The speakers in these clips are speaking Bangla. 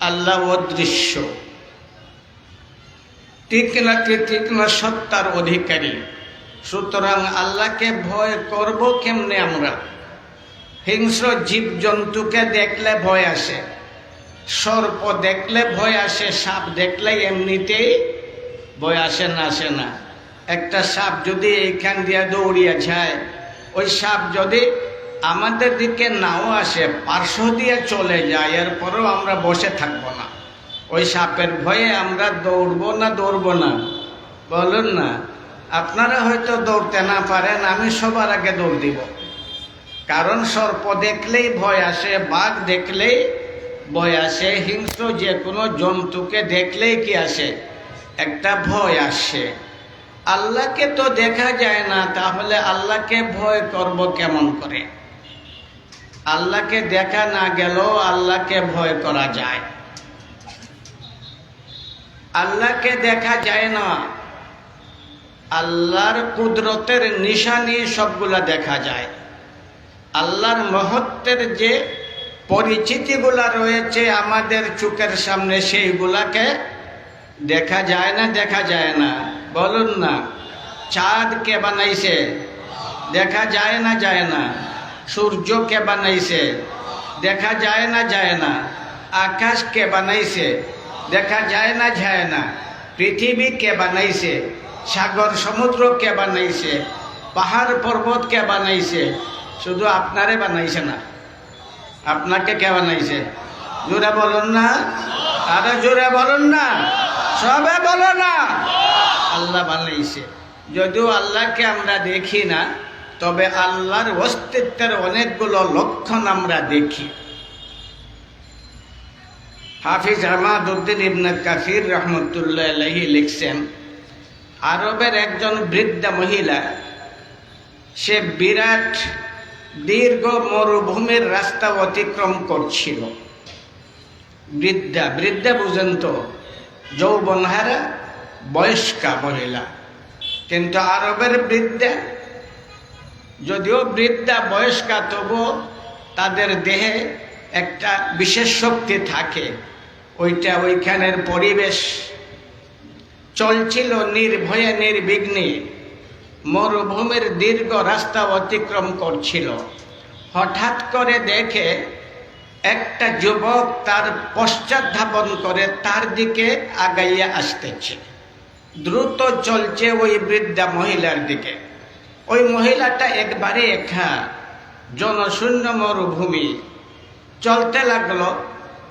আল্লাহ অদৃশ্য তীক্ষ্ণাতি তীক্ষ্ণ সত্তার অধিকারী। সুতরাং আল্লাহকে ভয় করব কেমনে আমরা? হিংস্র জীবজন্তুকে দেখলে ভয় আসে, সর্প দেখলে ভয় আসে, সাপ দেখলে এমনিতেই ভয় আসে না আসে না। একটা সাপ যদি এইখান দিয়ে দৌড়িয়ে যায়, ওই সাপ যদি আমাদের দিকে নাও আসে, পার্শ্ব দিয়ে চলে যায়, এরপরেও আমরা বসে থাকব না। ওই সাপের ভয়ে আমরা দৌড়বো না দৌড়বো না। বলুন না, আপনারা হয়তো দৌড়তে না পারেন, আমি সবার আগে দৌড় দিব। কারণ সর্প দেখলেই ভয় আসে, বাঘ দেখলেই ভয় আসে, হিংস্র যে কোনো জন্তুকে দেখলেই কি আসে? একটা ভয় আসে। আল্লাহকে তো দেখা যায় না, তাহলে আল্লাহকে ভয় করব কেমন করে? আল্লাহকে দেখা না গেলেও আল্লাহকে ভয় করা যায়। আল্লাহকে দেখা যায় না। আল্লাহর কুদরতের নিশানি সবগুলা দেখা যায়। আল্লাহর মহত্বের যে পরিচিতিগুলা রয়েছে আমাদের চোখের সামনে, সেইগুলাকে দেখা যায় না, দেখা যায় না। বলুন না, চাঁদ কে বানাইছে? দেখা যায় না যায় না। সূর্য কে বানাইছে? দেখা যায় না যায় না। আকাশ কে বানাইছে? দেখা যায় না যায় না। পৃথিবী কে বানাইছে? সাগর, সমুদ্র কে বানাইছে? পাহাড়, পর্বত কে বানাইছে? শুধু আপনারে বানাইছে না। আপনাকে কে বানাইছে? জোরে বলুন না। আরে জোরে বলুন না। সবে বলো না। আল্লাহ বানাইছে। যদিও আল্লাহকে আমরা দেখি না তবে আল্লাহর অস্তিত্বের অনেকগুলো লক্ষণ আমরা দেখি। হাফিজ আহমাদুদ্দিন ইবনে কাসির রহমতুল্লাহ লিখছেন, আরবের একজন বৃদ্ধা মহিলা, সে বিরাট দীর্ঘ মরুভূমির রাস্তা অতিক্রম করছিল। বৃদ্ধা বৃদ্ধা বুঝেন তো, যৌবনহারা, বয়স্কা মহিলা। কিন্তু আরবের বৃদ্ধা যদিও বৃদ্ধা বয়স্কা, তবুও তাদের দেহে একটা বিশেষ শক্তি থাকে। ওইটা ওইখানের পরিবেশ চলছিল নির্ভয়ে, নির্বিঘ্নে। মরুভূমির দীর্ঘ রাস্তা অতিক্রম করছিল। হঠাৎ করে দেখে একটা যুবক তার পশ্চাৎ ধাবন করে তার দিকে আগাইয়া আসতেছে। দ্রুত চলছে ওই বৃদ্ধা মহিলার দিকে। ওই মহিলাটা একবারে একা। জনশূন্য মরুভূমি। চলতে লাগল।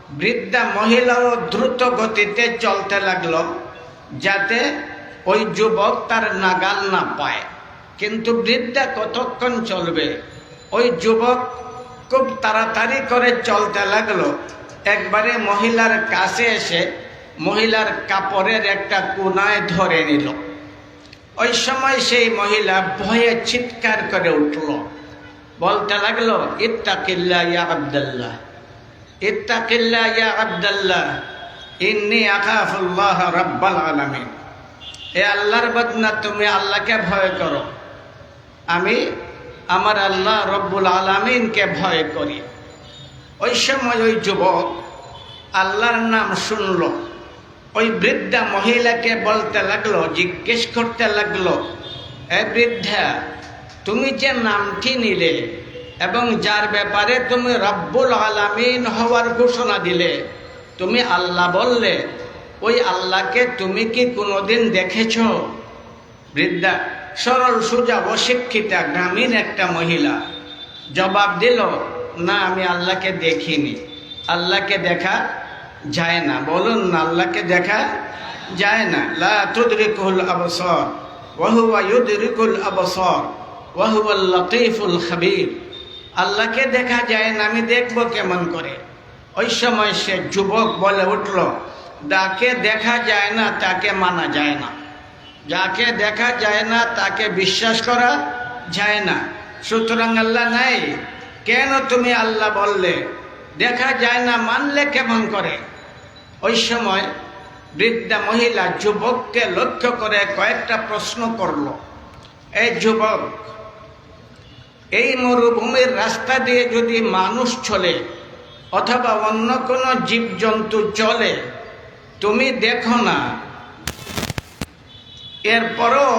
বৃদ্ধা মহিলাও দ্রুত গতিতে চলতে লাগল, যাতে ওই যুবক তার নাগাল না পায়। কিন্তু বৃদ্ধা কতক্ষণ চলবে? ওই যুবক খুব তাড়াতাড়ি করে চলতে লাগল। একবারে মহিলার কাছে এসে মহিলার কাপড়ের একটা কোনায় ধরে নিল। ওই সময় সেই মহিলা ভয়ে চিৎকার করে উঠল। বলতে লাগল, ইত্তাকিল্লা ইয়া আবদাল্লাহ, ইত্তাকিল্লা ইয়া আবদাল্লাহ, ইন্নি আখাফুল্লাহ রাব্বাল আলামিন। এ আল্লাহর বদনা, তুমি আল্লাহকে ভয় করো। আমি আমার আল্লাহ রব্বুল আলমিনকে ভয় করি। ওই সময় ওই যুবক আল্লাহর নাম শুনল। ওই বৃদ্ধা মহিলাকে বলতে লাগল, জিজ্ঞেস করতে লাগল, এ বৃদ্ধা, তুমি যে নামটি নিলে এবং যার ব্যাপারে তুমি রব্বুল আলামিন হওয়ার ঘোষণা দিলে, তুমি আল্লাহ বললে, ওই আল্লাহকে তুমি কি কোনোদিন দেখেছ? বৃদ্ধা সরল, সোজা, অশিক্ষিতা, গ্রামীণ একটা মহিলা জবাব দিল, না, আমি আল্লাহকে দেখিনি। আল্লাহকে দেখা যায় না। বলুন না, আল্লাহকে দেখা যায় না। লা তুদরিকুল আবসর ওয়াহুয়া ইউদরিকুল আবসর ওয়াহুয়াল লতিফুল খাবির। আল্লাহকে দেখা যায় না, আমি দেখব কেমন করে? ওই সময় সে যুবক বলে উঠল, যাকে দেখা যায় না, তাকে মানা যায় না। যাকে দেখা যায় না, তাকে বিশ্বাস করা যায় না। সুতরাং আল্লাহ নাই। কেন তুমি আল্লাহ বললে? দেখা যায় না, মানলে কেমন করে? ওই সময় বৃদ্ধা মহিলা যুবককে লক্ষ্য করে কয়েকটা প্রশ্ন করল। এই যুবক, এই মরুভূমির রাস্তা দিয়ে যদি মানুষ চলে অথবা অন্য কোনো জীবজন্তু চলে, তুমি দেখো না। এরপরও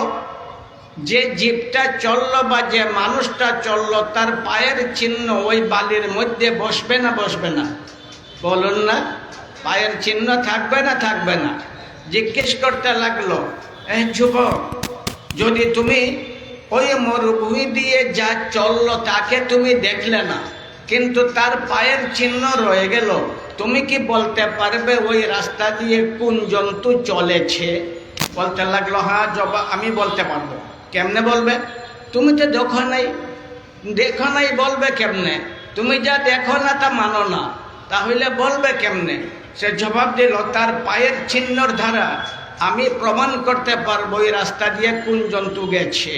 যে জীবটা চলল বা যে মানুষটা চলল, তার পায়ের চিহ্ন ওই বালির মধ্যে বসবে না বসবে না। বলুন না। পায়ের চিহ্ন থাকবে না থাকবে না। জিজ্ঞেস করতে লাগল এই যুবক, যদি তুমি ওই মরুভূমি দিয়ে যা চলল তাকে তুমি দেখলে না, কিন্তু তার পায়ের চিহ্ন রয়ে গেল, তুমি কি বলতে পারবে ওই রাস্তা দিয়ে কোন জন্তু চলেছে? বলতে লাগল হ্যাঁ জবা, আমি বলতে পারব। কেমনে বলবে? তুমি তো দেখো নাই। দেখো নাই বলবে কেমনে? তুমি যা দেখো না তা মানো না। তাহলে বলবে কেমনে? সে জবাব দিল, তার পায়ের চিহ্নর ধারা আমি প্রমাণ করতে পারব এই রাস্তা দিয়ে কোন জন্তু গেছে।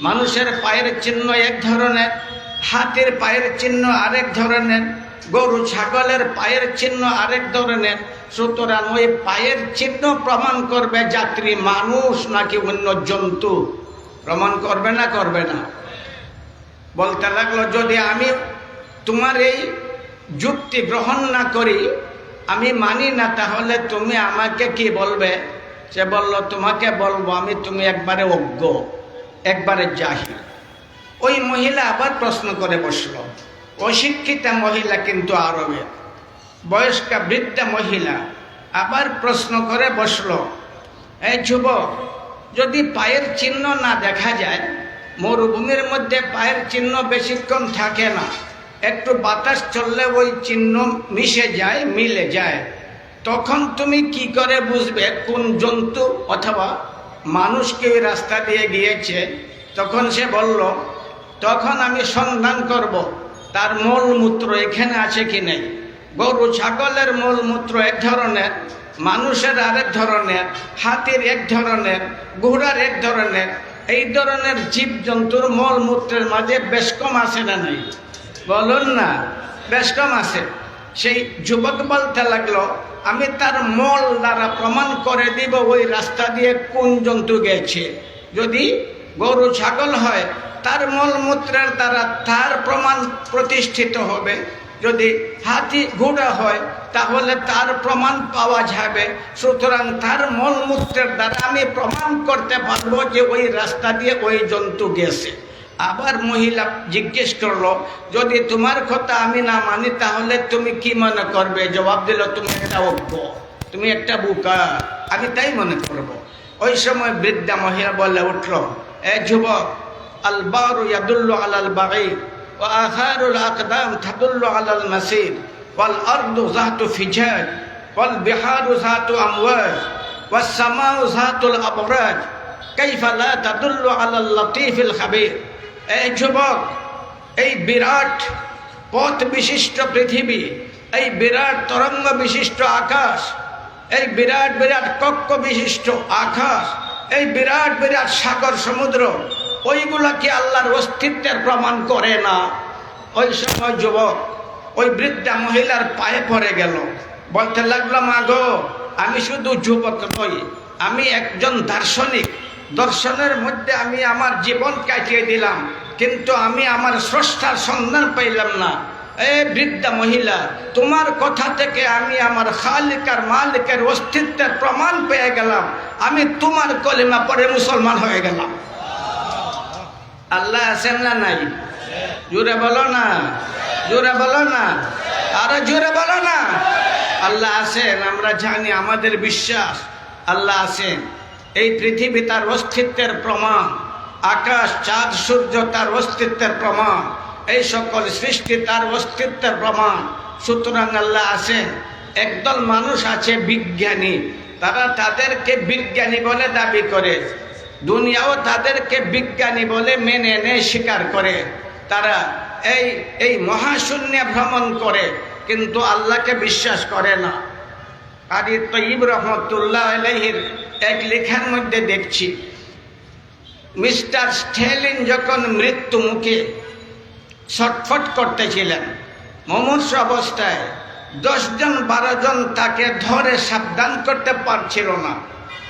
মানুষের পায়ের চিহ্ন এক ধরনের, হাতির পায়ের চিহ্ন আরেক ধরনের, গরু ছাগলের পায়ের চিহ্ন আরেক ধরনের। সুতরাং ওই পায়ের চিহ্ন প্রমাণ করবে যাত্রী মানুষ নাকি অন্য জন্তু। প্রমাণ করবে না করবে না। বলতে লাগল, যদি আমি তোমার এই যুক্তি গ্রহণ না করি আমি মানি না, তাহলে তুমি আমাকে কি বলবে? সে বলল, তোমাকে বলব আমি, তুমি একবারে অজ্ঞ, একবারে জাহির ওই মহিলা আবার প্রশ্ন করে বসল, অশিক্ষিতা মহিলা কিন্তু আরবে, বয়স্কা বৃদ্ধা মহিলা। আবার প্রশ্ন করে বসল, এই যুবক, যদি পায়ের চিহ্ন না দেখা যায়, মরুভূমির মধ্যে পায়ের চিহ্ন বেশিক্ষণ থাকে না একটু বাতাস চললে ওই চিহ্ন মিশে যায়, মিলে যায়। তখন তুমি কি করে বুঝবে কোন জন্তু অথবা মানুষকে ওই রাস্তা দিয়ে গিয়েছে? তখন সে বলল, তখন আমি সন্ধান করব, তার মলমূত্র এখানে আছে কি নেই? গরু, ছাগলের মলমূত্র এক ধরনের, মানুষের আরেক ধরনের, হাতির এক ধরনের, ঘোড়ার এক ধরনের, এই ধরনের জীবজন্তুর মলমূত্রের মাঝে বেশ কম আছে না নাই? বলুন না, বেশ কম আছে। সেই যুবক বলতে লাগল, আমি তার মল দ্বারা প্রমাণ করে দিব ওই রাস্তা দিয়ে কোন জন্তু গেছে। যদি গরু ছাগল হয়, তার মলমূত্রের দ্বারা তার প্রমাণ প্রতিষ্ঠিত হবে। যদি হাতি ঘোড়া হয়, তাহলে তার প্রমাণ পাওয়া যাবে। সুতরাং তার মলমূত্রের দ্বারা আমি প্রমাণ করতে পারব যে ওই রাস্তা দিয়ে ওই জন্তু গেছে। আবার মহিলা জিজ্ঞেস করল, যদি তোমার কথা আমি না মানি, তাহলে তুমি কি মনে করবে জবাব দিল, তুমি একটা অজ্ঞ তুমি একটা বুকা, আমি তাই মনে করব। ওই সময় বৃদ্ধা মহিলা বলে উঠল, এ যুবক আল বারু ইয়াদুল্লু আলাল বাগি ও আখারুল আকদাম থাদুল্লু আলাল মাসির ওয়াল আরদু জাহাতু ফিজাজ ওয়াল বিহারু জাহাতু আমওয়াজ ওয়াস সামাউ জাহাতুল আবরাজ কাইফা লা তাদুল্লু আলাল লতিফিল খাবির এই যুবক, এই বিরাট পথ বিশিষ্ট পৃথিবী, এই বিরাট তরঙ্গ বিশিষ্ট আকাশ, এই বিরাট বিরাট কক্ষ বিশিষ্ট আকাশ, এই বিরাট বিরাট সাগর সমুদ্র, ওইগুলা কি আল্লাহর অস্তিত্বের প্রমাণ করে না? ওই সময় যুবক, ওই বৃদ্ধা মহিলার পায়ে পড়ে গেল। বলতে লাগল, মা গো, আমি শুধু যুবক নই, আমি একজন দার্শনিক। দর্শনের মধ্যে আমি আমার জীবন কাটিয়ে দিলাম, কিন্তু আমি আমার স্রষ্টার সন্ধান পাইলাম না। এ বৃদ্ধা মহিলা, তোমার কথা থেকে আমি আমার খালিকার মালিকের অস্তিত্বের প্রমাণ পেয়ে গেলাম। আমি তোমার কলিমা পরে মুসলমান হয়ে গেলাম। আল্লাহ আছেন না নাই? জোরে বলো না। জোরে বলো না। আরও জোরে বলো না। আল্লাহ আছেন, আমরা জানি, আমাদের বিশ্বাস। আল্লাহ আছেন। এই পৃথিবী তার অস্তিত্বের প্রমাণ, আকাশ, চাঁদ, সূর্য তার অস্তিত্বের প্রমাণ, এই সকল সৃষ্টি তার অস্তিত্বের প্রমাণ। সুতরাং আল্লাহ আছেন, একদল মানুষ আছে বিজ্ঞানী, তারা তাদেরকে বিজ্ঞানী বলে দাবি করে, দুনিয়াও তাদেরকে বিজ্ঞানী বলে মেনে নেয়, স্বীকার করে। তারা এই এই মহাশূন্যে ভ্রমণ করে, কিন্তু আল্লাহকে বিশ্বাস করে না। কারি তৈব রহমতুল্লাহ আলহির এক লেখার মধ্যে দেখছি, মিস্টার স্টেলিন যখন মৃত্যু মুখে ছটফট করতেছিলেন মমর্ষ অবস্থায় দশজন জন তাকে ধরে সাবধান করতে পারছিল না।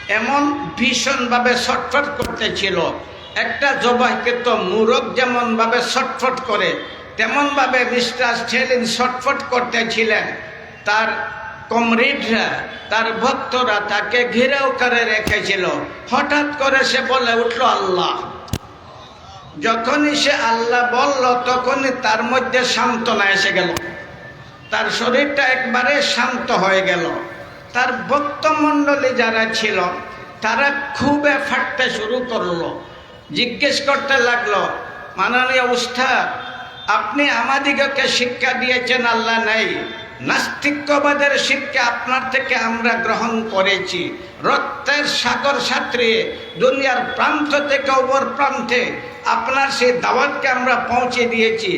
এমন ভীষণভাবে ছটফট করতেছিল। একটা জবাইকে তো মুরগ যেমনভাবে ছটফট করে, তেমনভাবে মিস্টার স্টেলিন ছটফট করতেছিলেন। তার কমরেডরা তার ভক্তরা তাকে ঘিরেও করে রেখেছিল। হঠাৎ করে সে বলে উঠল, আল্লাহ। যখনই সে আল্লাহ বলল, তখনই তার মধ্যে সান্ত্বনা এসে গেল। তার শরীরটা একবারে শান্ত হয়ে গেল। তার ভক্তমণ্ডলী যারা ছিল, তারা খুবই ফাটতে শুরু করল। জিজ্ঞেস করতে লাগল, মাননীয় উস্তাদ, আপনি আমাদিগকে শিক্ষা দিয়েছেন, আল্লাহ নাই। নাস্তিক্যবাদের শিক্ষা আপনার থেকে আমরা গ্রহণ করেছি। রক্তের সাগর সাঁতরিয়ে দুনিয়ার প্রান্ত থেকে অপর প্রান্তে আপনার সেই দাওয়াতকে আমরা পৌঁছে দিয়েছি।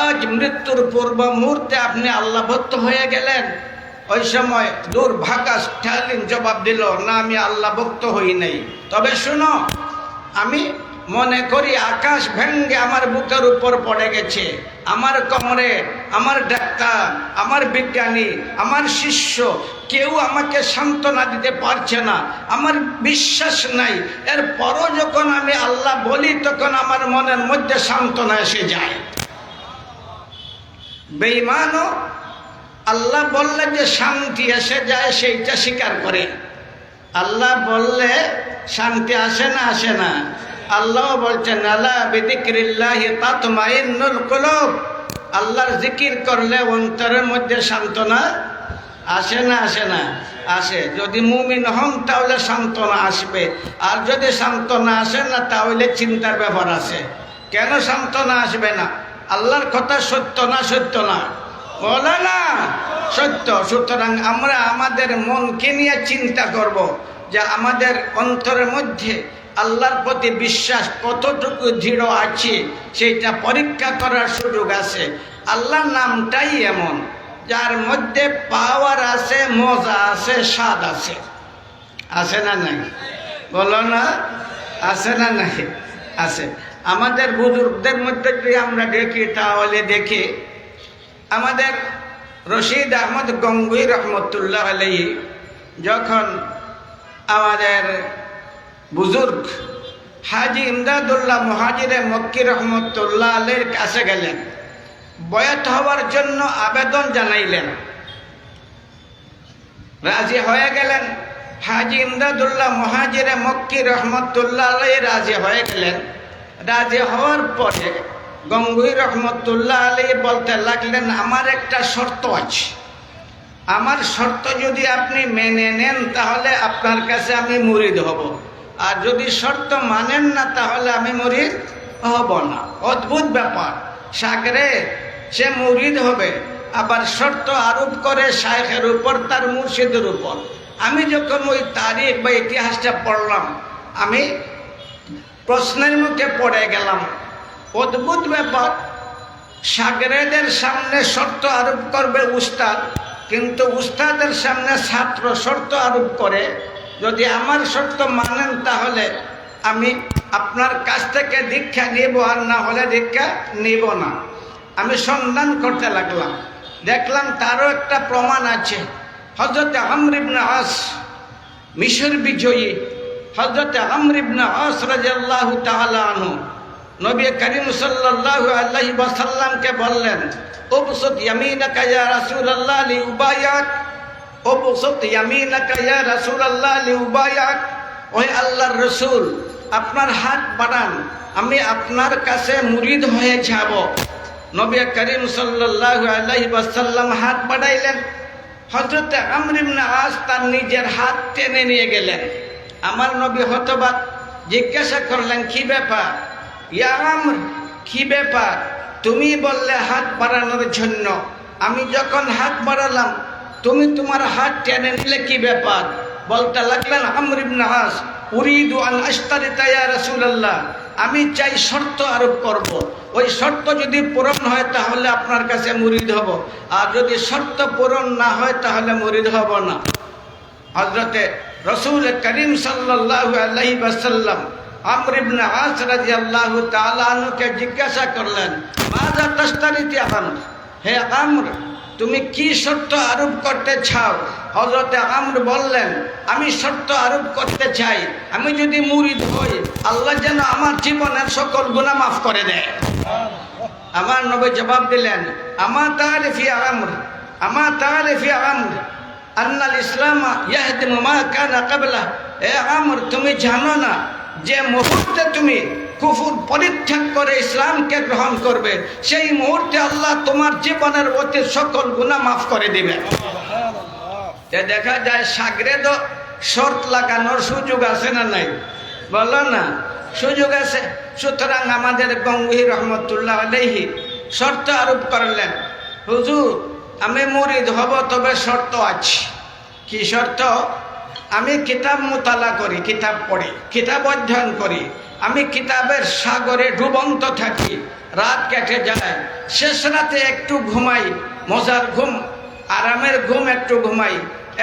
আজ মৃত্যুর পূর্ব মুহূর্তে আপনি আল্লাহ ভক্ত হয়ে গেলেন। ওই সময় দুর্ভাগা স্টালিন জবাব দিল, না, আমি আল্লাহ ভক্ত হই নাই। তবে শুনো, আমি মনে করি আকাশ ভেঙ্গে আমার বুকের উপর পড়ে গেছে। আমার কমরে, আমার ডাক্তার, আমার বিজ্ঞানী, আমার শিষ্য, কেউ আমাকে সান্ত্বনা দিতে পারছে না। আমার বিশ্বাস নাই। এর পরও যখন আমি আল্লাহ বলি, তখন আমার মনের মধ্যে সান্ত্বনা এসে যায়। বেইমানও আল্লাহ বললে যে শান্তি এসে যায়, সেইটা স্বীকার করে। আল্লাহ বললে, শান্তি আসে না আসে না। আল্লাহ বলছেন আল্লাহর জিকির করলে অন্তরের মধ্যে সান্ত্বনা আসে না আসে না, আসে। যদি মুমিন হন, তাহলে সান্ত্বনা আসবে। আর যদি সান্ত্বনা আসে না, তাহলে চিন্তার ব্যাপার আছে। কেন সান্ত্বনা আসবে না? আল্লাহর কথা সত্য না সত্য না? বলে না, সত্য। সুতরাং আমরা আমাদের মনকে নিয়ে চিন্তা করব যে আমাদের অন্তরের মধ্যে আল্লাহর প্রতি বিশ্বাস কতটুকু দৃঢ় আছে সেইটা পরীক্ষা করার সুযোগ আছে। আল্লাহর নামটাই এমন, যার মধ্যে পাওয়ার আছে, মজা আছে, স্বাদ আছে। আছে না নাই? বলো না, আছে না নাই? আছে। আমাদের বুজুর্গদের মধ্যে যদি আমরা দেখি, তাহলে দেখি। আমাদের রশিদ আহমদ গঙ্গুই রহমতুল্লাহ আলী যখন আমাদের বুজুর্গ, হাজি ইমদাদুল্লাহ মহাজিরে মক্কি রহমতুল্লাহ আলীর কাছে গেলেন। বয়াত হওয়ার জন্য আবেদন জানাইলেন। রাজি হয়ে গেলেন। হাজি ইমদাদুল্লাহ মহাজিরে মক্কি রহমতুল্লাহ আলী রাজি হয়ে গেলেন। রাজি হওয়ার পরে গঙ্গুই রহমতুল্লাহ আলী বলতে লাগলেন, আমার একটা শর্ত আছে। আমার শর্ত যদি আপনি মেনে নেন, তাহলে আপনার কাছে আমি মুরিদ হব। আর যদি শর্ত মানেন না, তাহলে আমি মুরিদ হব না। অদ্ভুত ব্যাপার। সাগরে সে মুরিদ হবে, আবার শর্ত আরোপ করে শায়েখের উপর, তার মুর্শিদের উপর। আমি যখন ওই তারিখ বা ইতিহাসটা পড়লাম, আমি প্রশ্নের মুখে পড়ে গেলাম। অদ্ভুত ব্যাপার। সাগরেদের সামনে শর্ত আরোপ করবে উস্তাদ, কিন্তু উস্তাদের সামনে ছাত্র শর্ত আরোপ করে যদি আমার শর্ত মানেন তাহলে আমি আপনার কাছ থেকে দীক্ষা নিব আর না হলে দীক্ষা নিব না। আমি সন্ধান করতে লাগলাম। দেখলাম তারও একটা প্রমাণ আছে। হজরত আমরিবনা আস, মিশর বিজয়ী। হজরত আমরিবনা আস তাআলা আনহু। নবী করিম সাল্লাল্লাহু আলাইহি ওয়াসাল্লামকে বললেন, উবসুত ইয়ামিনাকা ইয়া রাসূলুল্লাহ লিউবায়াক আল্লাহর রাসূল, আপনার হাত বাড়ান, আমি আপনার কাছে মুরিদ হয়ে যাব। নবী করিম ওয়াসাল্লাম হাত বাড়াইলেন। ইবনে আস তার নিজের হাত টেনে নিয়ে গেলেন। আমার নবী হতবাক, জিজ্ঞাসা করলেন, কি ব্যাপার? ইয়া আমর, কি ব্যাপার? তুমি বললে হাত বাড়ানোর জন্য। আমি যখন হাত বাড়ালাম তুমি তোমার হাত টেনে নিলে কি ব্যাপার? বলতে লাগলেন আমর ইবনে আস উরিদু আন আশতারিতা ইয়া রাসূলুল্লাহ। আমি চাই শর্ত আরোপ করব। ওই শর্ত যদি পূরণ হয় তাহলে আপনার কাছে মুরিদ হব। আর যদি শর্ত পূরণ না হয় তাহলে মুরিদ হব না। হজরতে রসুল করিম সাল্লাল্লাহু আলাইহি ওয়াসাল্লাম আমর ইবনে আস রাদিয়াল্লাহু তাআলা আনহুকে জিজ্ঞাসা করলেন, মাযা তাশতারিতি আমর হে আমর তুমি কি শর্ত আরোপ করতে চাও? হজরতে আমর বললেন, আমি শর্ত আরোপ করতে চাই। আমি যদি মুরিদ হই, আল্লাহ যেন আমার জীবনের সকল গুণা মাফ করে দেয়। আমার নবী জবাব দিলেন, আমা তারিফি আমর, আমা তারিফি আমর, আন্নাল ইসলাম ইয়াহদিমু কানা কাবলা এ আমর, তুমি জানো না যে মুহূর্তে তুমি কুফুর পরিত্যাগ করে ইসলামকে গ্রহণ করবে, সেই মুহূর্তে আল্লাহ তোমার জীবনের অতি সকল গুনাহ মাফ করে দিবে। দেখা যায় সাগরে তো শর্ত লাগানোর সুযোগ আছে না নাই? বলো না, সুযোগ আছে। সুতরাং আমাদের গঙ্গুহি রহমতুল্লাহ আলহি শর্ত আরোপ করলেন, হুজুর, আমি মুরিদ হব, তবে শর্ত আছে। কি শর্ত? আমি কিতাব মোতালা করি, কিতাব পড়ি, কিতাব অধ্যয়ন করি। আমি কিতাবের সাগরে ডুবন্ত থাকি, রাত কেটে যায়, শেষ রাতে একটু ঘুমাই, মজার ঘুম, আরামের ঘুম একটু ঘুমাই,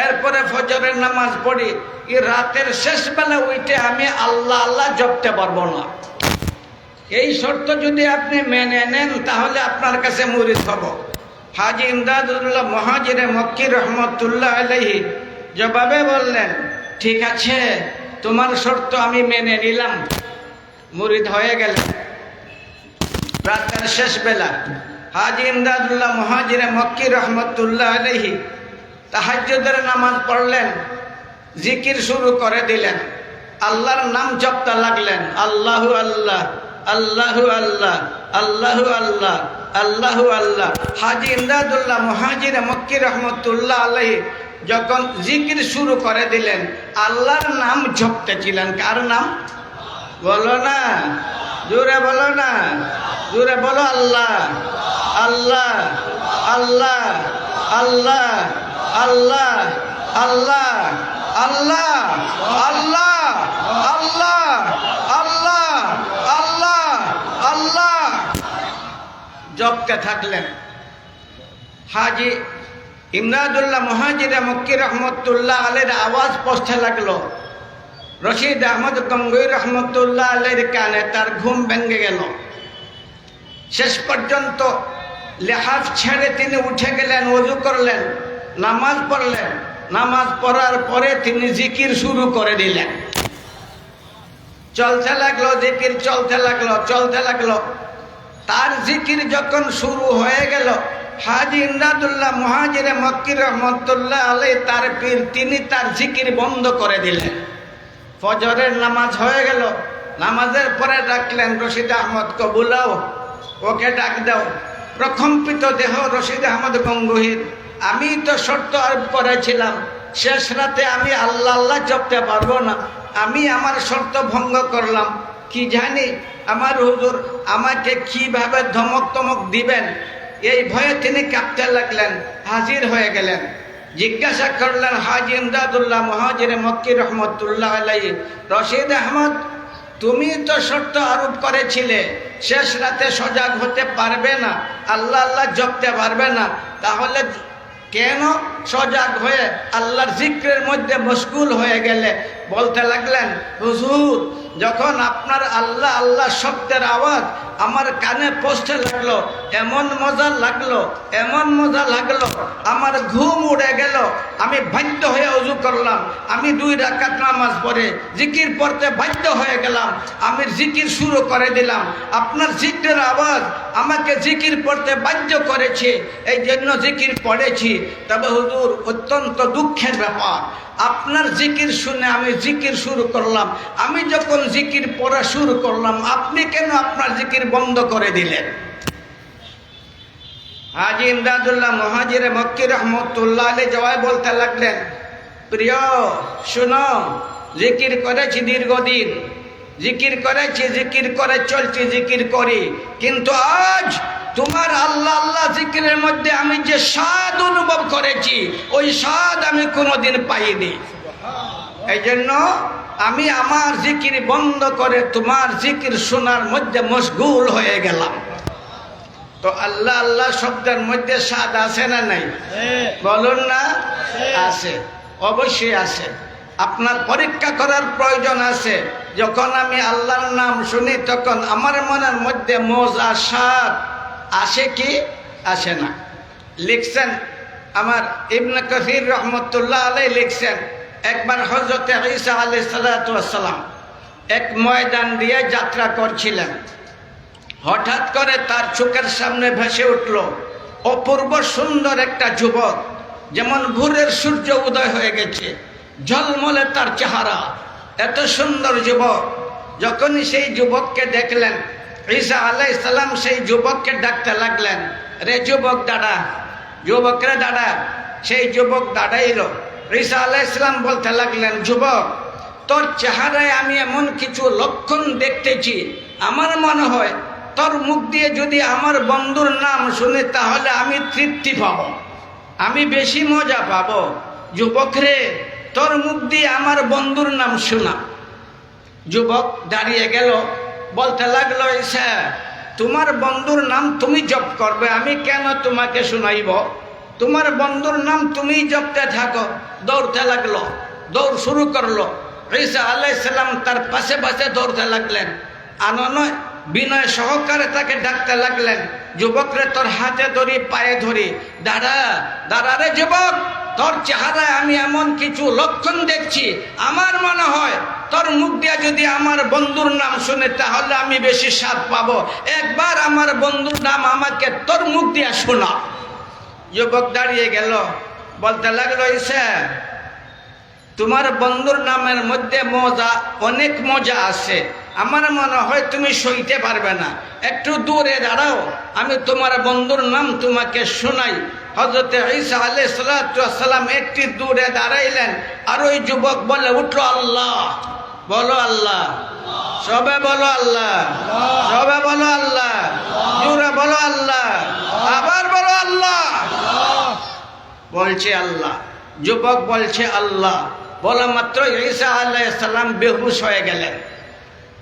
এরপরে ফজরের নামাজ পড়ি এই রাতের শেষ বেলা উইটে আমি আল্লাহ আল্লাহ জপতে পারব না। এই শর্ত যদি আপনি মেনে নেন, তাহলে আপনার কাছে মুরিদ হব। হাজি ইমদাদুল্লাহ মহাজিরে মক্কি রহমতুল্লাহ আলহি জবাবে বললেন, ঠিক আছে, তোমার শর্ত আমি মেনে নিলাম। মুরিদ হয়ে গেলেন রাতের শেষ বেলা হাজি ইমদাদুল্লাহ মহাজিরে মক্কি রহমতুল্লাহ আলহি তাহাজ্জুদের নামাজ পড়লেন, জিকির শুরু করে দিলেন, আল্লাহর নাম জপতে লাগলেন, আল্লাহু আল্লাহ আল্লাহু আল্লাহ আল্লাহু আল্লাহ আল্লাহু আল্লাহ। হাজি ইমদাদুল্লাহ মহাজির মক্কি রহমতুল্লাহ আলহি যখন জিকির শুরু করে দিলেন, আল্লাহর নাম জপতেছিলেন। কার নাম? বলো না জোরে বলো না জোরে বলো আল্লাহ আল্লাহ আল্লাহ আল্লাহ আল্লাহ আল্লাহ আল্লাহ আল্লাহ আল্লাহ আল্লাহ আল্লাহ আল্লাহ জপতে থাকলেন হাজি ইমরাদুল্লাহ মহাজিরা মক্কি রহমতুল্লাহ আলের আওয়াজ পৌঁছতে লাগল রশিদ আহমদ গঙ্গুই রহমতুল্লাহ আলের কানে তার ঘুম ভেঙে গেল। শেষ পর্যন্ত লেহাজ ছেড়ে তিনি উঠে গেলেন, অজু করলেন, নামাজ পড়লেন। নামাজ পড়ার পরে তিনি জিকির শুরু করে দিলেন। চলতে লাগল, জিকির চলতে লাগল চলতে লাগল। তার জিকির যখন শুরু হয়ে গেল, হাজি ইমদাদুল্লাহ মহাজিরে মক্কির রহমতুল্লাহ আলাই তার পীর, তিনি তার জিকির বন্ধ করে দিলেন। ফজরের নামাজ হয়ে গেল। নামাজের পরে ডাকলেন, রশিদ আহমদ কবুলাও ওকে ডাক দাও। প্রকম্পিত দেহ রশিদ আহমদ গঙ্গুহির আমি তো শর্ত আরোপ করেছিলাম, শেষ রাতে আমি আল্লাহ আল্লাহ জপতে পারব না। আমি আমার শর্ত ভঙ্গ করলাম। কি জানি আমার হুজুর আমাকে কীভাবে ধমক তমক দিবেন। এই ভয়ে তিনি কাঁপতে লাগলেন, হাজির হয়ে গেলেন। জিজ্ঞাসা করলেন, হাজি ইমদাদুল্লাহ মহাজির মক্কি রহমতুল্লাহ আলাই রশিদ আহমদ, তুমি তো শর্ত আরোপ করেছিলে, শেষ রাতে সজাগ হতে পারবে না, আল্লাহ আল্লাহ জপতে পারবে না, তাহলে কেন সজাগ হয়ে আল্লাহর জিক্রের মধ্যে মশগুল হয়ে গেলে? বলতে লাগলেন, হুজুর যখন আপনার আল্লাহ আল্লাহ শব্দের আওয়াজ আমার কানে পৌঁছতে লাগল, এমন মজা লাগল, এমন মজা লাগল, আমার ঘুম উড়ে গেল, আমি বাধ্য হয়ে অজু করলাম, আমি দুই রাকাত নামাজ পড়ে, জিকির পড়তে বাধ্য হয়ে গেলাম, আমি জিকির শুরু করে দিলাম, আপনার জিকিরের আওয়াজ আমাকে জিকির পড়তে বাধ্য করেছে এই জন্য জিকির পড়েছি। তবে হুজুর, অত্যন্ত দুঃখের ব্যাপার আপনার জিকির শুনে আমি জিকির শুরু করলাম। আমি যখন জিকির পড়া শুরু করলাম, আপনি কেন আপনার জিকির বন্ধ করে দিলেন? হাজি ইমদাদুল্লাহ মহাজিরে মক্কি রহমতুল্লাহ আলী জবাই বলতে লাগলেন, প্রিয়, শুনো, জিকির করেছি দীর্ঘদিন। জিকির করেছি, জিকির করে চলছি, জিকির করি। কিন্তু আজ তোমার আল্লাহ আল্লাহ জিকিরের মধ্যে আমি যে স্বাদ অনুভব করেছি, ওই স্বাদ আমি কোনোদিন পাইনি। এই জন্য আমি আমার জিকির বন্ধ করে তোমার জিকির শোনার মধ্যে মশগুল হয়ে গেলাম। তো আল্লাহ আল্লাহ শব্দের মধ্যে স্বাদ আছে না নাই? বলুন না, আছে, অবশ্যই আছে। আপনার পরীক্ষা করার প্রয়োজন আছে। যখন আমি আল্লাহর নাম শুনি, তখন আমার মনের মধ্যে মজা স্বাদ আসে কি? আসে না। লিখছেন, আমার ইবনে কসির রহমতুল্লাহ আলাই লিখছেন, একবার হজরত ঈসা আলাই সালাতাম এক ময়দান দিয়ে যাত্রা করছিলেন। হঠাৎ করে তার চোখের সামনে ভেসে উঠল অপূর্ব সুন্দর একটা যুবক, যেমন ভোরের সূর্য উদয় হয়ে গেছে, ঝলমলে তার চেহারা। এত সুন্দর যুবক, যখনই সেই যুবককে দেখলেন ঈসা আলাই সালাম সেই যুবককে ডাকতে লাগলেন, রে যুবক দাদা, যুবক রে দাদা। সেই যুবক দাঁড়াইল। ঈসা আলাই সালাম বলতে লাগলেন, যুবক, তোর চেহারায় আমি এমন কিছু লক্ষণ দেখতেছি। আমার মনে হয় তোর মুখ দিয়ে যদি আমার বন্ধুর নাম শুনি তাহলে আমি তৃপ্তি পাব। আমি বেশি মজা পাব। যুবক রে, তোর মুখ দিয়ে আমার বন্ধুর নাম শোনা। যুবক দাঁড়িয়ে গেল। বলতে লাগল তোমার বন্ধুর নাম তুমি জপ করবে, আমি কেন তোমাকে শুনাইব? তোমার বন্ধুর নাম তুমি জপতে থাকো। দৌড়তে লাগল, দৌড় শুরু করল। ঈসা আলাইসাল্লাম তার পাশে পাশে দৌড়তে লাগলেন। আনন্দ বিনয় সহকারে তাকে ডাকতে লাগলেন, যুবকরে তোর হাতে ধরি, পায়ে ধরি। দাঁড়া দাঁড়া রে যুবক, তোর চেহারায় আমি এমন কিছু লক্ষণ দেখছি, আমার মনে হয় তোর মুখ দিয়ে যদি আমার বন্ধুর নাম শুনে, তাহলে আমি বেশি স্বাদ পাবো। একবার আমার বন্ধুর নাম আমাকে তোর মুখ দিয়ে শোনা। যুবক দাঁড়িয়ে গেল, বলতে লাগল তোমার বন্ধুর নামের মধ্যে মজা, অনেক মজা আছে। আমার মনে হয় তুমি সইতে পারবে না। একটু দূরে দাঁড়াও, আমি তোমার বন্ধুর নাম তোমাকে শোনাই। হজরত ঈসা আলাই সালাম একটি দূরে দাঁড়াইলেন, আর ওই যুবক বলে উঠল, আল্লাহ বলো আল্লাহ। সবে বলো আল্লাহ। সবে বলো আল্লাহ। জুড়ে বলো আল্লাহ। আবার বলো আল্লাহ। বলছে আল্লাহ। যুবক বলছে আল্লাহ। বলা মাত্র ঈসা আলাইসাল্লাম বেহুশ হয়ে গেলেন।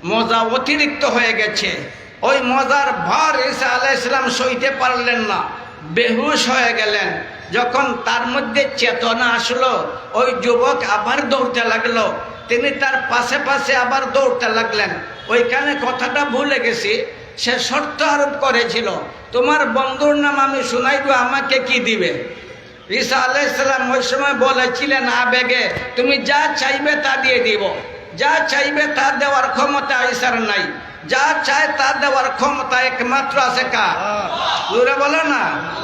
মজা অতিরিক্ত হয়ে গেছে। ওই মজার ভার ঈসা আলাইসাল্লাম সইতে পারলেন না। বেহুশ হয়ে গেলেন। যখন তার মধ্যে চেতনা আসলো, ওই যুবক আবার দৌড়তে লাগল। তিনি তার পাশে পাশে আবার দৌড়তে লাগলেন। ওইখানে কথাটা ভুলে গেছি। সে শর্ত আরোপ করেছিল, তোমার বন্ধুর নাম আমি শুনাইব আমাকে কি দিবে? ঈসা আলাইসাল্লাম ওই সময় বলেছিলেন, আবেগে, তুমি যা চাইবে তা দিয়ে দিব। যা চাইবে তা দেওয়ার ক্ষমতা ঈশার নাই। যা চায় তা দেওয়ার ক্ষমতা একমাত্র আছে কা জোরে বলো না।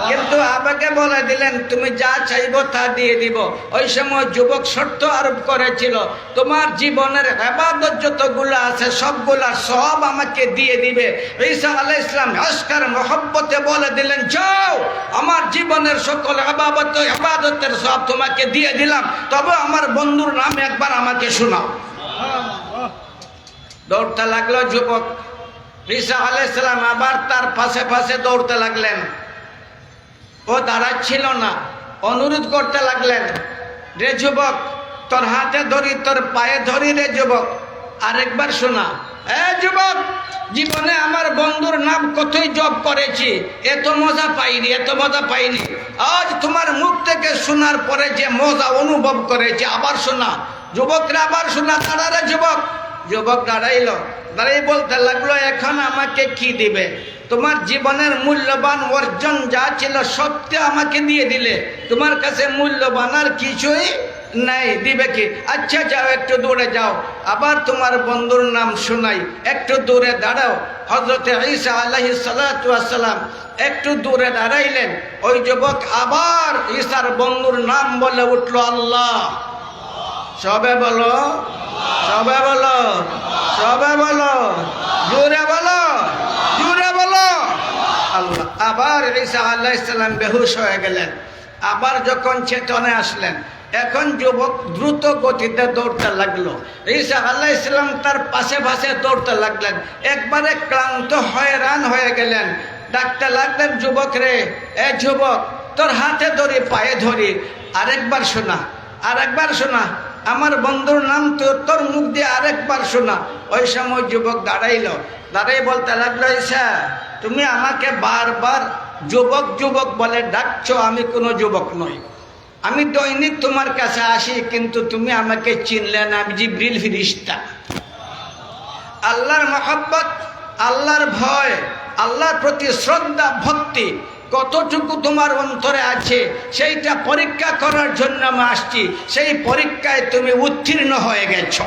কিন্তু আবেগে বলে দিলেন, তুমি যা চাইব তা দিয়ে দিব। ওই সময় যুবক শর্ত আরোপ করেছিল, তোমার জীবনের আবাদত যতগুলো আছে সবগুলা সব আমাকে দিয়ে দিবে। ঈসা আলাই ইসলাম আস্কার মহব্বতে বলে দিলেন, যাও, আমার জীবনের সকল আবাবত হেবাদতের সব তোমাকে দিয়ে দিলাম। তবে আমার বন্ধুর নাম একবার আমাকে শোনাও। দৌড়তে লাগল যুবক। ঈসা আলাইসালাম আবার তার পাশে পাশে দৌড়তে লাগলেন। ও দাঁড়াচ্ছিল না। অনুরোধ করতে লাগলেন, রে যুবক, তোর হাতে ধরি, তোর পায়ে ধরি রে যুবক। আরেকবার শোনা। এ যুবক, জীবনে আমার বন্ধুর নাম কতই জব করেছি, এত মজা পাইনি, এত মজা পাইনি। আজ তোমার মুখ থেকে শোনার পরে যে মজা অনুভব করেছি, আবার শোনা। যুবকরা আবার শোনা তারা যুবক। যুবক দাঁড়াইল। দাঁড়াই বলতে লাগল, এখন আমাকে কি দিবে? তোমার জীবনের মূল্যবান অর্জন যা ছিল সত্য আমাকে দিয়ে দিলে। তোমার কাছে মূল্যবান আর কিছুই নাই, দিবে কি? আচ্ছা যাও, একটু দূরে যাও। আবার তোমার বন্ধুর নাম শোনাই। একটু দূরে দাঁড়াও। হজরত ঈসা আলহি সালাম একটু দূরে দাঁড়াইলেন। ওই যুবক আবার ঈশার বন্ধুর নাম বলে উঠল, আল্লাহ! সবে বলো। সবে বলো। সবে বলো। জোরে বলো। জোরে বলো। আল্লাহ আবার ঈসা আল্লাহ ইসলাম বেহুশ হয়ে গেলেন। আবার যখন চেতনে আসলেন, এখন যুবক দ্রুত গতিতে দৌড়তে লাগল। ঈসা আল্লাহ ইসলাম তার পাশে পাশে দৌড়তে লাগলেন। একবারে ক্লান্ত, হয়রান হয়ে গেলেন। ডাকতে লাগলেন, যুবক রে, এ যুবক, তোর হাতে ধরি, পায়ে ধরি। আরেকবার শোনা আরেকবার শোনা। আমার বন্ধুর নাম তো তোর মুখ দিয়ে আরেকবার শোনা। ওই সময় যুবক দাঁড়াইল। দাঁড়াই বলতে লাগল ঈশা তুমি আমাকে বারবার যুবক যুবক বলে ডাকছো, আমি কোনো যুবক নই। আমি দৈনিক তোমার কাছে আসি, কিন্তু তুমি আমাকে চিনলে না, আমি জিব্রিল ফিরিস্তা। আল্লাহর মহব্বত, আল্লাহর ভয়, আল্লাহর প্রতি শ্রদ্ধা, ভক্তি কতটুকু তোমার অন্তরে আছে, সেইটা পরীক্ষা করার জন্য আমি আসছি। সেই পরীক্ষায় তুমি উত্তীর্ণ হয়ে গেছো।